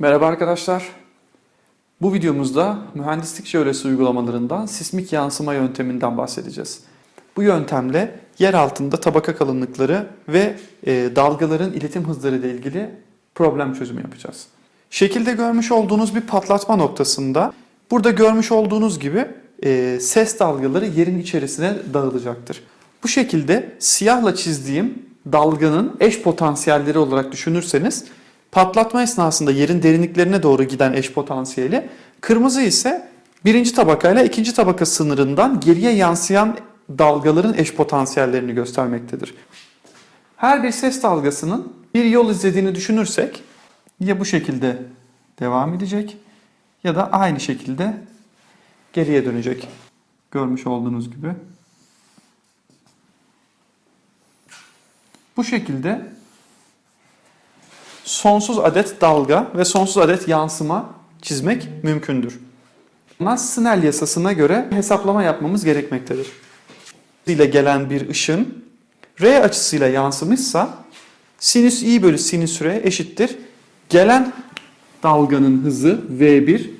Merhaba arkadaşlar. Bu videomuzda mühendislik jeolojisi uygulamalarından sismik yansıma yönteminden bahsedeceğiz. Bu yöntemle yer altında tabaka kalınlıkları ve e, dalgaların iletim hızları ile ilgili problem çözümü yapacağız. Şekilde görmüş olduğunuz bir patlatma noktasında burada görmüş olduğunuz gibi e, ses dalgaları yerin içerisine dağılacaktır. Bu şekilde siyahla çizdiğim dalganın eş potansiyelleri olarak düşünürseniz patlatma esnasında yerin derinliklerine doğru giden eş potansiyeli, kırmızı ise birinci tabakayla ikinci tabaka sınırından geriye yansıyan dalgaların eş potansiyellerini göstermektedir. Her bir ses dalgasının bir yol izlediğini düşünürsek ya bu şekilde devam edecek ya da aynı şekilde geriye dönecek. Görmüş olduğunuz gibi. Bu şekilde sonsuz adet dalga ve sonsuz adet yansıma çizmek mümkündür. Snell yasasına göre hesaplama yapmamız gerekmektedir. ile gelen bir ışın R açısıyla yansımışsa sinüs i bölü sinüs r eşittir. Gelen dalganın hızı v1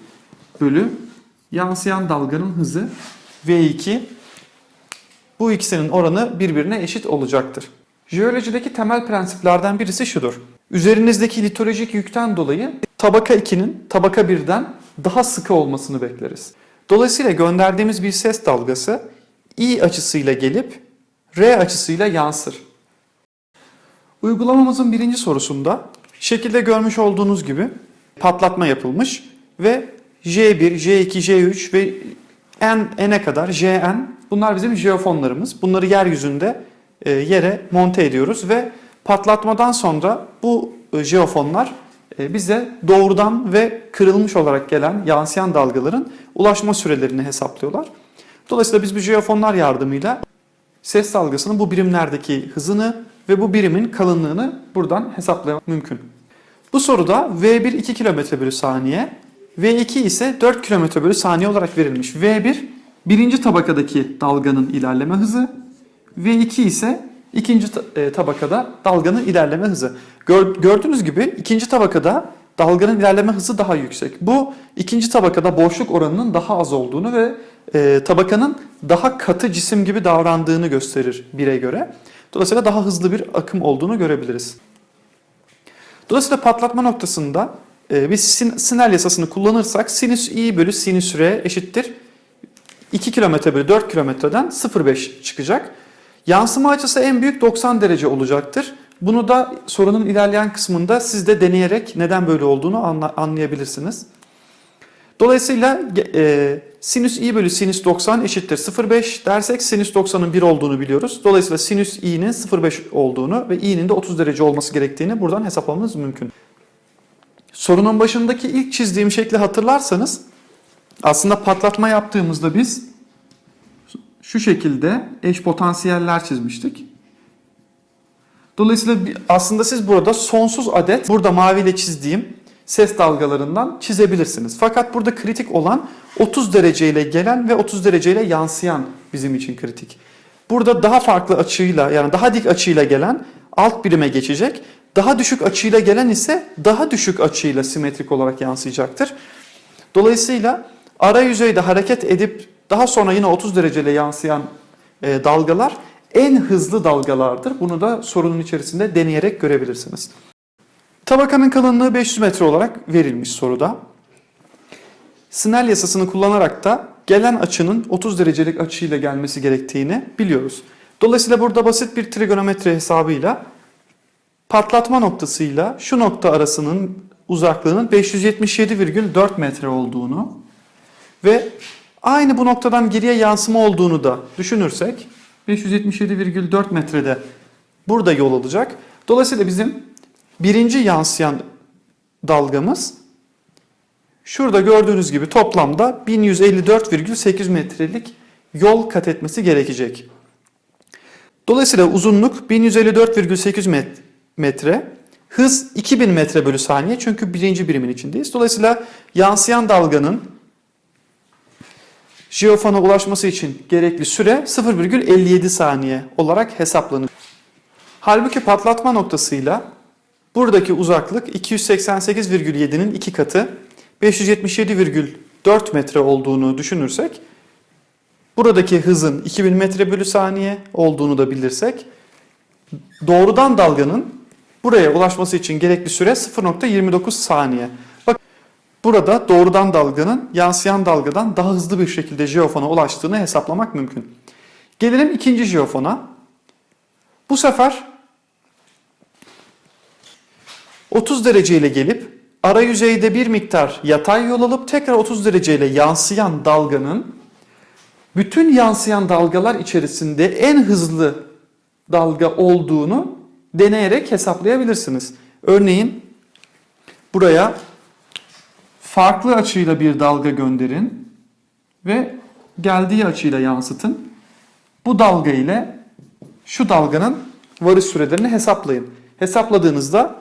bölü yansıyan dalganın hızı v2 bu ikisinin oranı birbirine eşit olacaktır. Jeolojideki temel prensiplerden birisi şudur. Üzerinizdeki litolojik yükten dolayı tabaka 2'nin tabaka 1'den daha sıkı olmasını bekleriz. Dolayısıyla gönderdiğimiz bir ses dalgası i açısıyla gelip r açısıyla yansır. Uygulamamızın birinci sorusunda şekilde görmüş olduğunuz gibi patlatma yapılmış ve J1, J2, J3 ve N, N'e kadar Jn bunlar bizim jeofonlarımız. Bunları yeryüzünde e, yere monte ediyoruz ve patlatmadan sonra bu e, jeofonlar e, bize doğrudan ve kırılmış olarak gelen yansıyan dalgaların ulaşma sürelerini hesaplıyorlar. Dolayısıyla biz bu jeofonlar yardımıyla ses dalgasının bu birimlerdeki hızını ve bu birimin kalınlığını buradan hesaplamak mümkün. Bu soruda V1 2 km bölü saniye, V2 ise 4 km bölü saniye olarak verilmiş. V1 birinci tabakadaki dalganın ilerleme hızı, V2 ise ikinci e, tabakada dalganın ilerleme hızı. Gördüğünüz gibi ikinci tabakada dalganın ilerleme hızı daha yüksek. Bu ikinci tabakada boşluk oranının daha az olduğunu ve e, tabakanın daha katı cisim gibi davrandığını gösterir bire göre. Dolayısıyla daha hızlı bir akım olduğunu görebiliriz. Dolayısıyla patlatma noktasında e, biz Snell yasasını kullanırsak sinüs i bölü sinüs r eşittir 2 km bölü 4 kilometreden 0,5 çıkacak. Yansıma açısı en büyük 90 derece olacaktır. Bunu da sorunun ilerleyen kısmında siz de deneyerek neden böyle olduğunu anlayabilirsiniz. Dolayısıyla e, sinüs i bölü sinüs 90 eşittir 0,5 dersek sinüs 90'ın 1 olduğunu biliyoruz. Dolayısıyla sinüs i'nin 0,5 olduğunu ve i'nin de 30 derece olması gerektiğini buradan hesaplamamız mümkün. Sorunun başındaki ilk çizdiğim şekli hatırlarsanız aslında patlatma yaptığımızda biz şu şekilde eş potansiyeller çizmiştik. Dolayısıyla aslında siz burada sonsuz adet burada maviyle çizdiğim ses dalgalarından çizebilirsiniz. Fakat burada kritik olan 30 dereceyle gelen ve 30 dereceyle yansıyan bizim için kritik. Burada daha farklı açıyla yani daha dik açıyla gelen alt birime geçecek. Daha düşük açıyla gelen ise daha düşük açıyla simetrik olarak yansıyacaktır. Dolayısıyla ara yüzeyde hareket edip daha sonra yine 30 dereceyle yansıyan e, dalgalar en hızlı dalgalardır. Bunu da sorunun içerisinde deneyerek görebilirsiniz. Tabakanın kalınlığı 500 metre olarak verilmiş soruda. Snell yasasını kullanarak da gelen açının 30 derecelik açıyla gelmesi gerektiğini biliyoruz. Dolayısıyla burada basit bir trigonometri hesabıyla patlatma noktasıyla şu nokta arasının uzaklığının 577,4 metre olduğunu ve aynı bu noktadan geriye yansıma olduğunu da düşünürsek 577,4 metrede burada yol alacak. Dolayısıyla bizim birinci yansıyan dalgamız şurada gördüğünüz gibi toplamda 1154,8 metrelik yol kat etmesi gerekecek. Dolayısıyla uzunluk 1154,8 metre, hız 2000 metre bölü saniye çünkü birinci birimin içindeyiz. Dolayısıyla yansıyan dalganın jeofona ulaşması için gerekli süre 0,57 saniye olarak hesaplanır. Halbuki patlatma noktasıyla Buradaki uzaklık 288,7'nin 2 katı 577,4 metre olduğunu düşünürsek buradaki hızın 2000 metre bölü saniye olduğunu da bilirsek doğrudan dalganın buraya ulaşması için gerekli süre 0.29 saniye. Burada doğrudan dalganın yansıyan dalgadan daha hızlı bir şekilde jeofona ulaştığını hesaplamak mümkün. Gelelim ikinci jeofona. Bu sefer 30 dereceyle gelip ara yüzeyde bir miktar yatay yol alıp tekrar 30 dereceyle yansıyan dalganın bütün yansıyan dalgalar içerisinde en hızlı dalga olduğunu deneyerek hesaplayabilirsiniz. Örneğin buraya farklı açıyla bir dalga gönderin ve geldiği açıyla yansıtın. Bu dalga ile şu dalganın varış sürelerini hesaplayın. Hesapladığınızda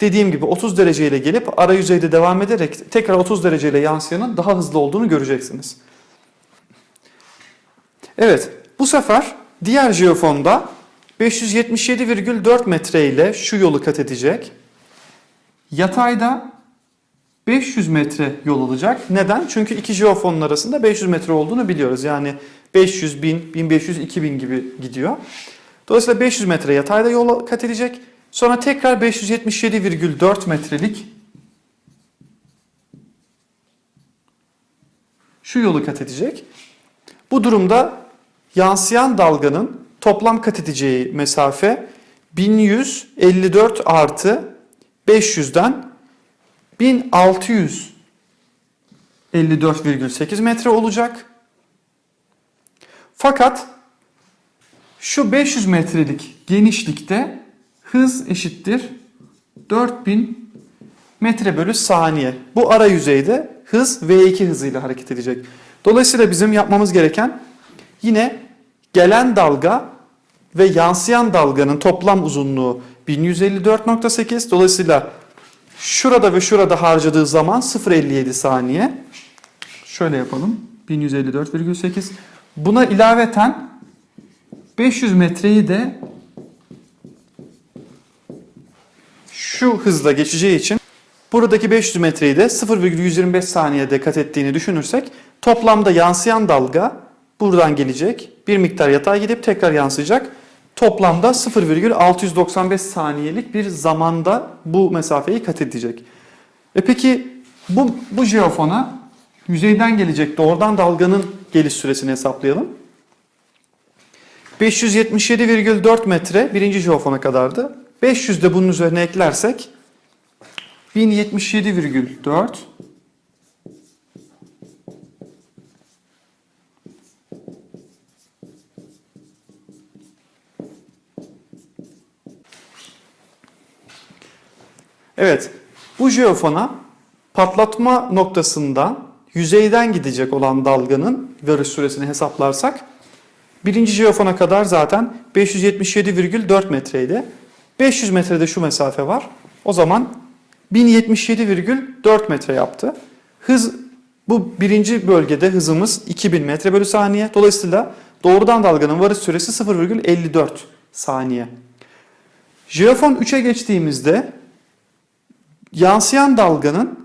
dediğim gibi 30 dereceyle gelip ara yüzeyde devam ederek tekrar 30 dereceyle yansıyanın daha hızlı olduğunu göreceksiniz. Evet, bu sefer diğer jeofonda 577,4 metre ile şu yolu kat edecek. Yatayda 500 metre yol alacak. Neden? Çünkü iki jeofonun arasında 500 metre olduğunu biliyoruz. Yani 500, 1000, 1500, 2000 gibi gidiyor. Dolayısıyla 500 metre yatayda yol kat edecek. Sonra tekrar 577,4 metrelik şu yolu kat edecek. Bu durumda yansıyan dalganın toplam kat edeceği mesafe 1154 artı 500'den 1654,8 metre olacak. Fakat şu 500 metrelik genişlikte hız eşittir 4000 metre bölü saniye. Bu ara yüzeyde hız V2 hızıyla hareket edecek. Dolayısıyla bizim yapmamız gereken yine gelen dalga ve yansıyan dalganın toplam uzunluğu 1154.8. Dolayısıyla şurada ve şurada harcadığı zaman 0.57 saniye. Şöyle yapalım. 1154,8. Buna ilaveten 500 metreyi de şu hızla geçeceği için buradaki 500 metreyi de 0,125 saniyede kat ettiğini düşünürsek toplamda yansıyan dalga buradan gelecek. Bir miktar yatay gidip tekrar yansıyacak. Toplamda 0,695 saniyelik bir zamanda bu mesafeyi kat edecek. E peki bu, bu jeofona yüzeyden gelecek doğrudan dalganın geliş süresini hesaplayalım. 577,4 metre birinci jeofona kadardı. 500 de bunun üzerine eklersek 1077,4 Evet, bu jeofona patlatma noktasında yüzeyden gidecek olan dalganın varış süresini hesaplarsak birinci jeofona kadar zaten 577,4 metreydi. 500 metrede şu mesafe var. O zaman 1077,4 metre yaptı. Hız bu birinci bölgede hızımız 2000 metre bölü saniye. Dolayısıyla doğrudan dalganın varış süresi 0,54 saniye. Jeofon 3'e geçtiğimizde yansıyan dalganın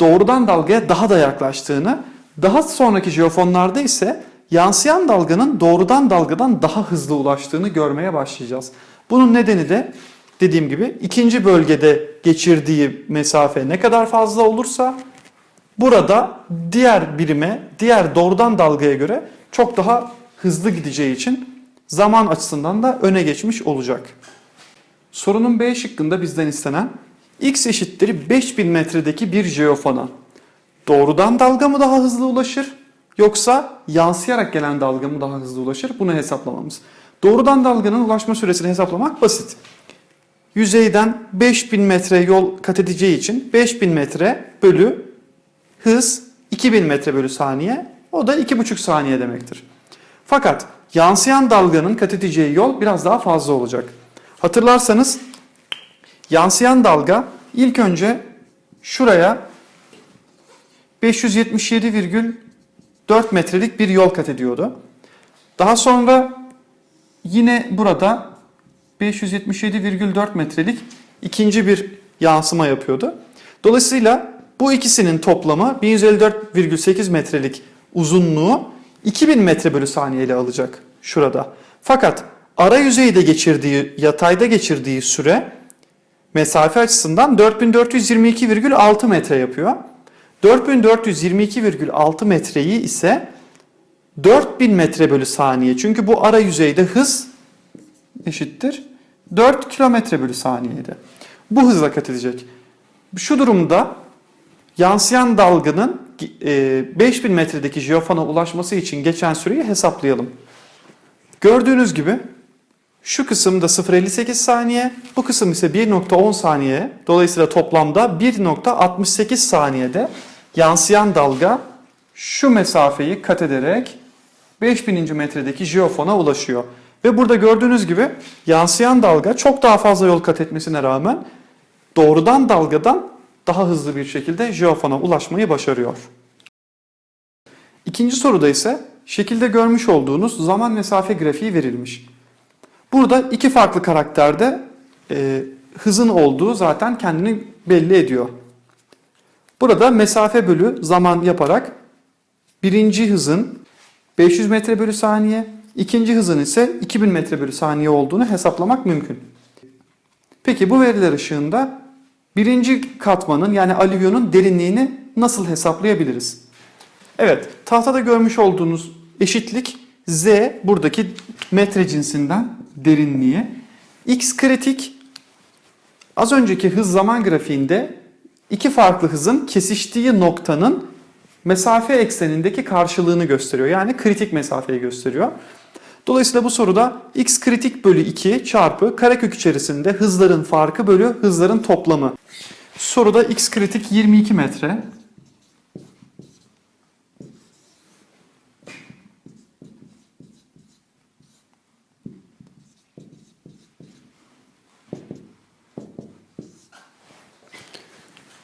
doğrudan dalgaya daha da yaklaştığını, daha sonraki jeofonlarda ise yansıyan dalganın doğrudan dalgadan daha hızlı ulaştığını görmeye başlayacağız. Bunun nedeni de dediğim gibi ikinci bölgede geçirdiği mesafe ne kadar fazla olursa burada diğer birime, diğer doğrudan dalgaya göre çok daha hızlı gideceği için zaman açısından da öne geçmiş olacak. Sorunun B şıkkında bizden istenen x eşittir 5000 metredeki bir jeofona doğrudan dalga mı daha hızlı ulaşır yoksa yansıyarak gelen dalga mı daha hızlı ulaşır bunu hesaplamamız. Doğrudan dalganın ulaşma süresini hesaplamak basit. Yüzeyden 5000 metre yol kat edeceği için 5000 metre bölü hız 2000 metre bölü saniye o da 2,5 saniye demektir. Fakat yansıyan dalganın kat edeceği yol biraz daha fazla olacak. Hatırlarsanız yansıyan dalga ilk önce şuraya 577,4 metrelik bir yol kat ediyordu. Daha sonra yine burada 577,4 metrelik ikinci bir yansıma yapıyordu. Dolayısıyla bu ikisinin toplamı 1154,8 metrelik uzunluğu 2000 metre bölü saniye ile alacak şurada. Fakat ara yüzeyde geçirdiği, yatayda geçirdiği süre mesafe açısından 4422,6 metre yapıyor. 4422,6 metreyi ise 4000 metre bölü saniye. Çünkü bu ara yüzeyde hız eşittir 4 kilometre bölü saniyeydi. Bu hızla kat edecek. Şu durumda yansıyan dalganın e, 5000 metredeki jeofona ulaşması için geçen süreyi hesaplayalım. Gördüğünüz gibi şu kısımda 0.58 saniye, bu kısım ise 1.10 saniye. Dolayısıyla toplamda 1.68 saniyede yansıyan dalga şu mesafeyi kat ederek 5000. metredeki jeofona ulaşıyor. Ve burada gördüğünüz gibi yansıyan dalga çok daha fazla yol kat etmesine rağmen doğrudan dalgadan daha hızlı bir şekilde jeofona ulaşmayı başarıyor. İkinci soruda ise şekilde görmüş olduğunuz zaman mesafe grafiği verilmiş. Burada iki farklı karakterde e, hızın olduğu zaten kendini belli ediyor. Burada mesafe bölü zaman yaparak birinci hızın 500 metre bölü saniye, ikinci hızın ise 2000 metre bölü saniye olduğunu hesaplamak mümkün. Peki bu veriler ışığında birinci katmanın yani alüvyonun derinliğini nasıl hesaplayabiliriz? Evet, tahtada görmüş olduğunuz eşitlik Z buradaki metre cinsinden derinliği. X kritik az önceki hız zaman grafiğinde iki farklı hızın kesiştiği noktanın mesafe eksenindeki karşılığını gösteriyor. Yani kritik mesafeyi gösteriyor. Dolayısıyla bu soruda x kritik bölü 2 çarpı karekök içerisinde hızların farkı bölü hızların toplamı. Soruda x kritik 22 metre.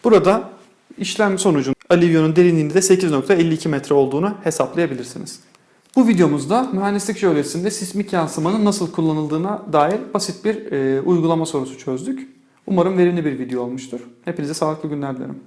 Burada işlem sonucunda alivyonun derinliğinde de 8.52 metre olduğunu hesaplayabilirsiniz. Bu videomuzda mühendislik jeolojisinde sismik yansımanın nasıl kullanıldığına dair basit bir e, uygulama sorusu çözdük. Umarım verimli bir video olmuştur. Hepinize sağlıklı günler dilerim.